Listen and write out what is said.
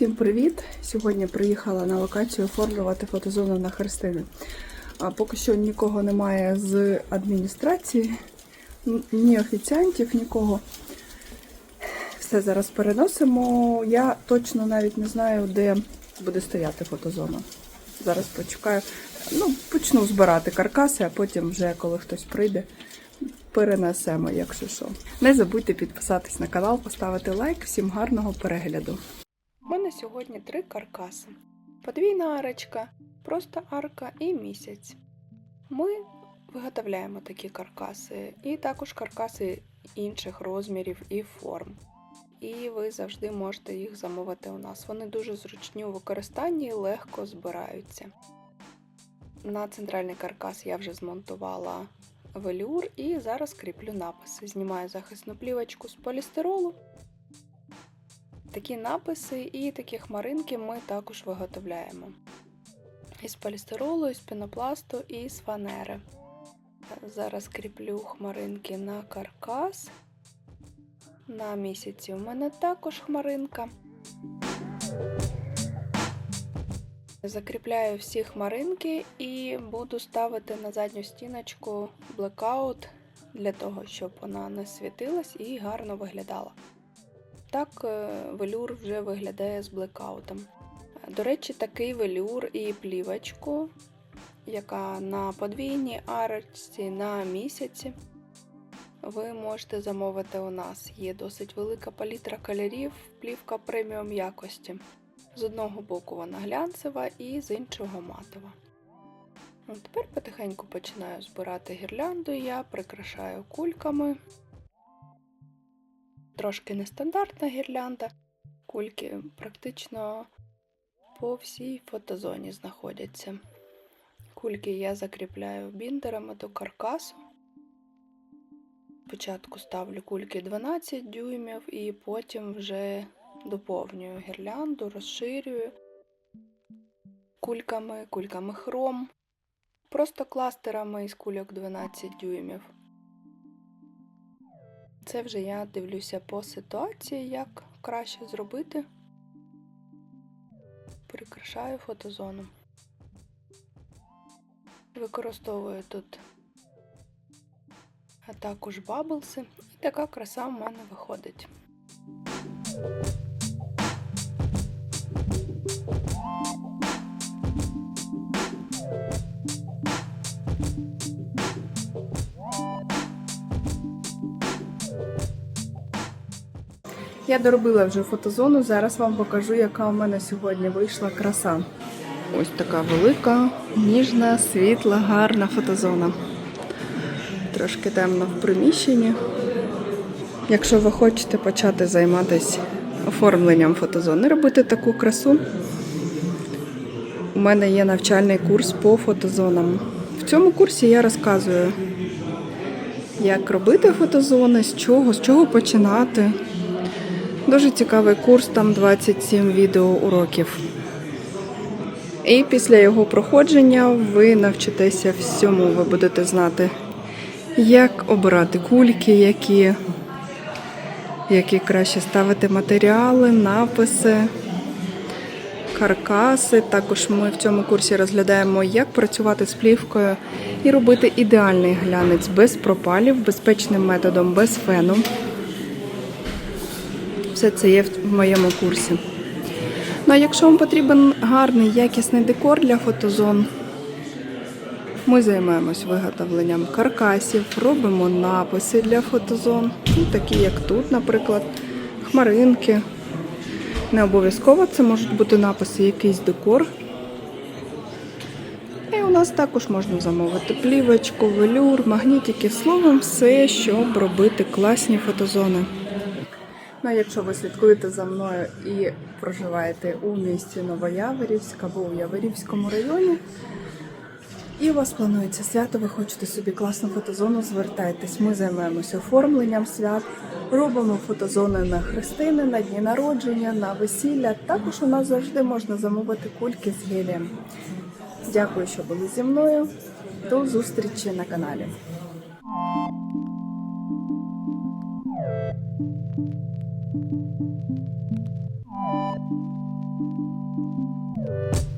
Всім привіт! Сьогодні приїхала на локацію оформлювати фотозону на Христини. А поки що нікого немає з адміністрації, ні офіціантів, нікого. Все зараз переносимо. Я точно навіть не знаю, де буде стояти фотозона. Зараз почекаю. Ну, почну збирати каркаси, а потім вже коли хтось прийде, перенесемо, якщо що. Не забудьте підписатись на канал, поставити лайк. Всім гарного перегляду. Сьогодні три каркаси: подвійна арочка, просто арка і місяць. Ми виготовляємо такі каркаси, і також каркаси інших розмірів і форм. І ви завжди можете їх замовити у нас. Вони дуже зручні у використанні і легко збираються. На центральний каркас я вже змонтувала велюр і зараз кріплю написи. Знімаю захисну плівочку з полістиролу. Такі написи і такі хмаринки ми також виготовляємо. Із полістиролу, із пінопласту і з фанери. Зараз кріплю хмаринки на каркас. На місяці у мене також хмаринка. Закріпляю всі хмаринки і буду ставити на задню стіночку блекаут для того, щоб вона не світилась і гарно виглядала. Так е, велюр вже виглядає з блекаутом. До речі, такий велюр і плівочку, яка на подвійній арочці на місяці. Ви можете замовити у нас. Є досить велика палітра кольорів, плівка преміум якості. З одного боку вона глянцева і з іншого матова. Ну, Тепер потихеньку починаю збирати гірлянду, я прикрашаю кульками. Трошки нестандартна гірлянда. Кульки практично по всій фотозоні знаходяться. Кульки я закріпляю біндерами до каркасу. Спочатку ставлю кульки 12 дюймів і потім вже доповнюю гірлянду, розширюю кульками, кульками хром, просто кластерами із кульок 12 дюймів. Це вже я дивлюся по ситуації, як краще зробити. Прикрашаю фотозону. Використовую тут а також баблси, і така краса в мене виходить. Я доробила вже фотозону. Зараз вам покажу, яка у мене сьогодні вийшла краса. Ось така велика, ніжна, світла, гарна фотозона. Трошки темно в приміщенні. Якщо ви хочете почати займатися оформленням фотозони, робити таку красу, у мене є навчальний курс по фотозонам. В цьому курсі я розказую, як робити фотозони, з чого, з чого починати. Дуже цікавий курс, там 27 відеоуроків. І після його проходження ви навчитеся всьому, ви будете знати, як обирати кульки, які, які краще ставити матеріали, написи, каркаси. Також ми в цьому курсі розглядаємо, як працювати з плівкою і робити ідеальний глянець без пропалів, безпечним методом, без фену. Все це є в моєму курсі. Ну а якщо вам потрібен гарний, якісний декор для фотозон, ми займаємось виготовленням каркасів, робимо написи для фотозон, ну, такі як тут, наприклад, хмаринки. Не обов'язково це можуть бути написи, якийсь декор. І у нас також можна замовити плівочку, велюр, магнітики, словом, все, щоб робити класні фотозони. Ну, якщо ви слідкуєте за мною і проживаєте у місті Новояворівськ або у Яворівському районі, і у вас планується свято, ви хочете собі класну фотозону, звертайтесь. Ми займаємося оформленням свят, робимо фотозони на хрестини, на дні народження, на весілля. Також у нас завжди можна замовити кульки з гелієм. Дякую, що були зі мною. До зустрічі на каналі. Thank you.